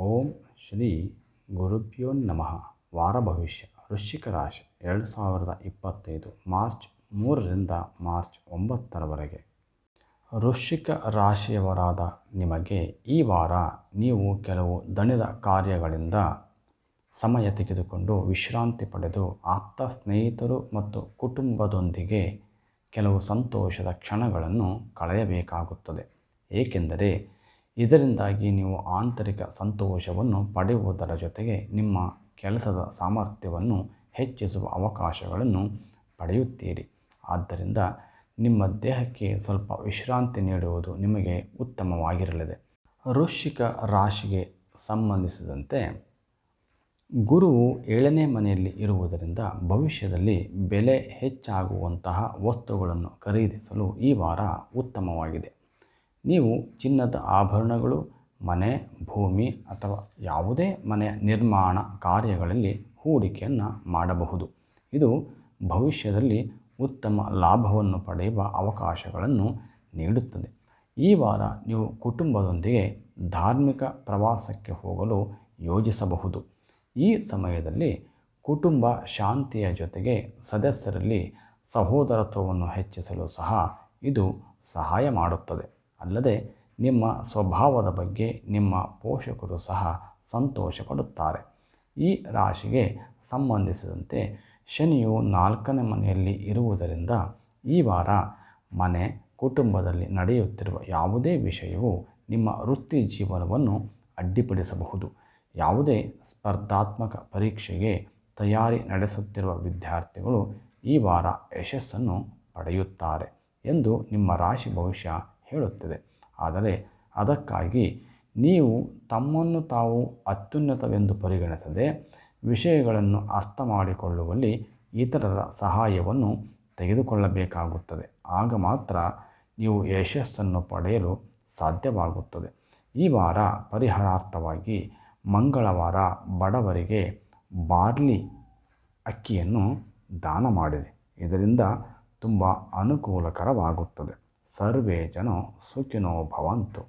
ಓಂ ಶ್ರೀ ಗುರುಭ್ಯೋ ನಮಃ. ವಾರ ಭವಿಷ್ಯ. ವೃಶ್ಚಿಕ ರಾಶಿ, ಎರಡು ಸಾವಿರದ ಇಪ್ಪತ್ತೈದು, ಮಾರ್ಚ್ ಮೂರರಿಂದ ಮಾರ್ಚ್ ಒಂಬತ್ತರವರೆಗೆ. ವೃಶ್ಚಿಕ ರಾಶಿಯವರಾದ ನಿಮಗೆ ಈ ವಾರ ನೀವು ಕೆಲವು ದಣಿದ ಕಾರ್ಯಗಳಿಂದ ಸಮಯ ತೆಗೆದುಕೊಂಡು ವಿಶ್ರಾಂತಿ ಪಡೆದು ಆಪ್ತ ಸ್ನೇಹಿತರು ಮತ್ತು ಕುಟುಂಬದೊಂದಿಗೆ ಕೆಲವು ಸಂತೋಷದ ಕ್ಷಣಗಳನ್ನು ಕಳೆಯಬೇಕಾಗುತ್ತದೆ. ಏಕೆಂದರೆ ಇದರಿಂದಾಗಿ ನೀವು ಆಂತರಿಕ ಸಂತೋಷವನ್ನು ಪಡೆಯುವುದರ ಜೊತೆಗೆ ನಿಮ್ಮ ಕೆಲಸದ ಸಾಮರ್ಥ್ಯವನ್ನು ಹೆಚ್ಚಿಸುವ ಅವಕಾಶಗಳನ್ನು ಪಡೆಯುತ್ತೀರಿ. ಆದ್ದರಿಂದ ನಿಮ್ಮ ದೇಹಕ್ಕೆ ಸ್ವಲ್ಪ ವಿಶ್ರಾಂತಿ ನೀಡುವುದು ನಿಮಗೆ ಉತ್ತಮವಾಗಿರಲಿದೆ. ವೃಶ್ಚಿಕ ರಾಶಿಗೆ ಸಂಬಂಧಿಸಿದಂತೆ ಗುರುವು ಏಳನೇ ಮನೆಯಲ್ಲಿ ಇರುವುದರಿಂದ ಭವಿಷ್ಯದಲ್ಲಿ ಬೆಲೆ ಹೆಚ್ಚಾಗುವಂತಹ ವಸ್ತುಗಳನ್ನು ಖರೀದಿಸಲು ಈ ವಾರ ಉತ್ತಮವಾಗಿದೆ. ನೀವು ಚಿನ್ನದ ಆಭರಣಗಳು, ಮನೆ, ಭೂಮಿ ಅಥವಾ ಯಾವುದೇ ಮನೆಯ ನಿರ್ಮಾಣ ಕಾರ್ಯಗಳಲ್ಲಿ ಹೂಡಿಕೆಯನ್ನು ಮಾಡಬಹುದು. ಇದು ಭವಿಷ್ಯದಲ್ಲಿ ಉತ್ತಮ ಲಾಭವನ್ನು ಪಡೆಯುವ ಅವಕಾಶಗಳನ್ನು ನೀಡುತ್ತದೆ. ಈ ವಾರ ನೀವು ಕುಟುಂಬದೊಂದಿಗೆ ಧಾರ್ಮಿಕ ಪ್ರವಾಸಕ್ಕೆ ಹೋಗಲು ಯೋಜಿಸಬಹುದು. ಈ ಸಮಯದಲ್ಲಿ ಕುಟುಂಬ ಶಾಂತಿಯ ಜೊತೆಗೆ ಸದಸ್ಯರಲ್ಲಿ ಸಹೋದರತ್ವವನ್ನು ಹೆಚ್ಚಿಸಲು ಸಹ ಇದು ಸಹಾಯ ಮಾಡುತ್ತದೆ. ಅಲ್ಲದೆ ನಿಮ್ಮ ಸ್ವಭಾವದ ಬಗ್ಗೆ ನಿಮ್ಮ ಪೋಷಕರು ಸಹ ಸಂತೋಷ ಪಡುತ್ತಾರೆ ಈ ರಾಶಿಗೆ ಸಂಬಂಧಿಸಿದಂತೆ ಶನಿಯು ನಾಲ್ಕನೇ ಮನೆಯಲ್ಲಿ ಇರುವುದರಿಂದ ಈ ವಾರ ಮನೆ ಕುಟುಂಬದಲ್ಲಿ ನಡೆಯುತ್ತಿರುವ ಯಾವುದೇ ವಿಷಯವು ನಿಮ್ಮ ವೃತ್ತಿ ಜೀವನವನ್ನು ಅಡ್ಡಿಪಡಿಸಬಹುದು. ಯಾವುದೇ ಸ್ಪರ್ಧಾತ್ಮಕ ಪರೀಕ್ಷೆಗೆ ತಯಾರಿ ನಡೆಸುತ್ತಿರುವ ವಿದ್ಯಾರ್ಥಿಗಳು ಈ ವಾರ ಯಶಸ್ಸನ್ನು ಪಡೆಯುತ್ತಾರೆ ಎಂದು ನಿಮ್ಮ ರಾಶಿ ಭವಿಷ್ಯ ಹೇಳುತ್ತದೆ. ಆದರೆ ಅದಕ್ಕಾಗಿ ನೀವು ತಮ್ಮನ್ನು ತಾವು ಅತ್ಯುನ್ನತವೆಂದು ಪರಿಗಣಿಸದೆ ವಿಷಯಗಳನ್ನು ಅರ್ಥ ಮಾಡಿಕೊಳ್ಳುವಲ್ಲಿ ಇತರರ ಸಹಾಯವನ್ನು ತೆಗೆದುಕೊಳ್ಳಬೇಕಾಗುತ್ತದೆ. ಆಗ ಮಾತ್ರ ನೀವು ಯಶಸ್ಸನ್ನು ಪಡೆಯಲು ಸಾಧ್ಯವಾಗುತ್ತದೆ. ಈ ವಾರ ಪರಿಹಾರಾರ್ಥವಾಗಿ ಮಂಗಳವಾರ ಬಡವರಿಗೆ ಬಾರ್ಲಿ ಅಕ್ಕಿಯನ್ನು ದಾನ ಮಾಡಿದೆ ಇದರಿಂದ ತುಂಬ ಅನುಕೂಲಕರವಾಗುತ್ತದೆ. ಸರ್ವೇ ಜನ ಸುಖಿನೋ ಭವಂತು